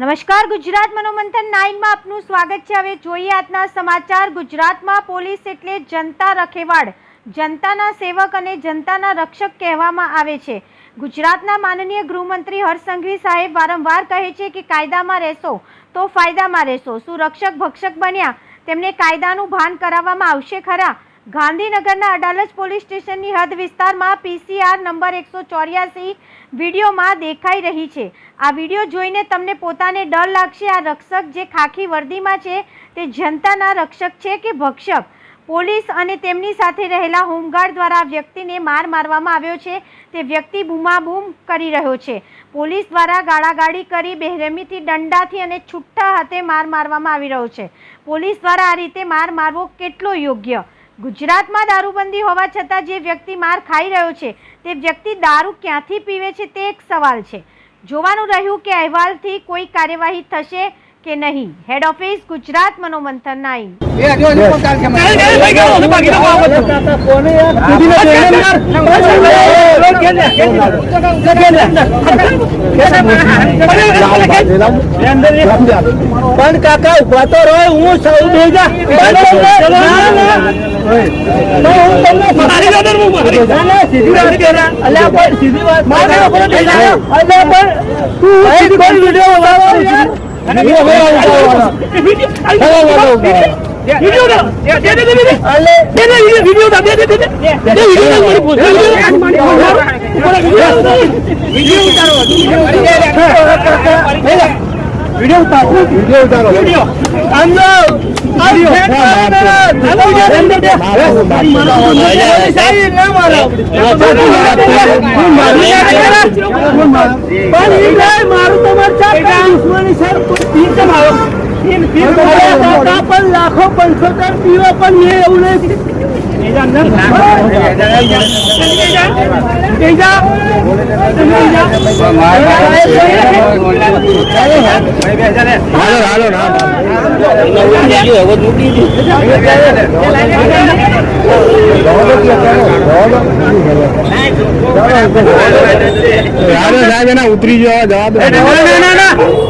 નમસ્કાર, ગુજરાત મનોમંથન નાઇનમાં આપનું સ્વાગત છે. હવે જોઈએ આજના સમાચાર. ગુજરાતમાં પોલીસ એટલે જનતા રખેવાડ જનતાના સેવક અને જનતાના રક્ષક કહેવામાં આવે છે. ગુજરાતના માનનીય ગૃહમંત્રી હરસંઘવી સાહેબ વારંવાર કહે છે કે કાયદામાં રહેશો તો ફાયદામાં રહેશો. શું રક્ષક ભક્ષક બન્યા. તેમને કાયદાનું ભાન કરાવવામાં આવશે ખરા. ગાંધીનગરના અડાલજ પોલીસ સ્ટેશનની હદ વિસ્તારમાં પીસીઆર નંબર એકસો ચોર્યાસી વિડીયોમાં દેખાઈ રહી છે. આ વીડિયો જોઈને તમને પોતાને ડર લાગશે. આ રક્ષક જે ખાખી વર્દીમાં છે તે જનતાના રક્ષક છે કે ભક્ષક? પોલીસ અને તેમની સાથે રહેલા હોમગાર્ડ દ્વારા વ્યક્તિને માર મારવામાં આવ્યો છે. તે વ્યક્તિ બૂમાબૂમ કરી રહ્યો છે. પોલીસ દ્વારા ગાળાગાળી કરી બેરહેમીથી દંડાથી અને છુટ્ટા હાથે માર મારવામાં આવી રહ્યો છે. પોલીસ દ્વારા આ રીતે માર મારવો કેટલો યોગ્ય? ગુજરાતમાં દારૂબંધી હોવા છતાં જે વ્યક્તિ માર ખાઈ રહ્યો છે તે વ્યક્તિ દારૂ ક્યાંથી પીવે છે તે એક સવાલ છે જોવાનું રહ્યું કે અહેવાલથી કોઈ કાર્યવાહી થશે કે નહીં હેડ ઓફિસ ગુજરાત મનોમંથન નાઈ પણ કાકા ઊભા તો રહો હું સૌ બે જા સીધી વીડિયો ઉતારો. વીડિયો ઉતારો. વીડિયો. ઉતારો વીડિયો. પણ લાખો પંચોતેર પીવો પણ મેં એવું નહીં ઉતરી જવા જવા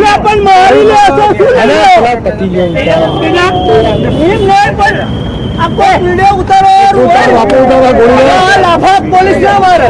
લે તો શું લઈ લો પતી ગયો એમ નહીં પણ આખો વીડિયો ઉતારો ઉતારો, આપણે ઉતારવા ગોળી લે. આ લાફા પોલીસ ના મારે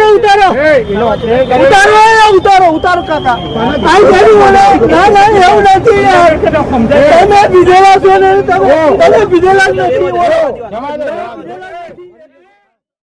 ઉતારો ઉતારો ઉતારો કાકા. ના ના એવું નથી તમે બીજેલા છો ને તમે બીજેલા નથી.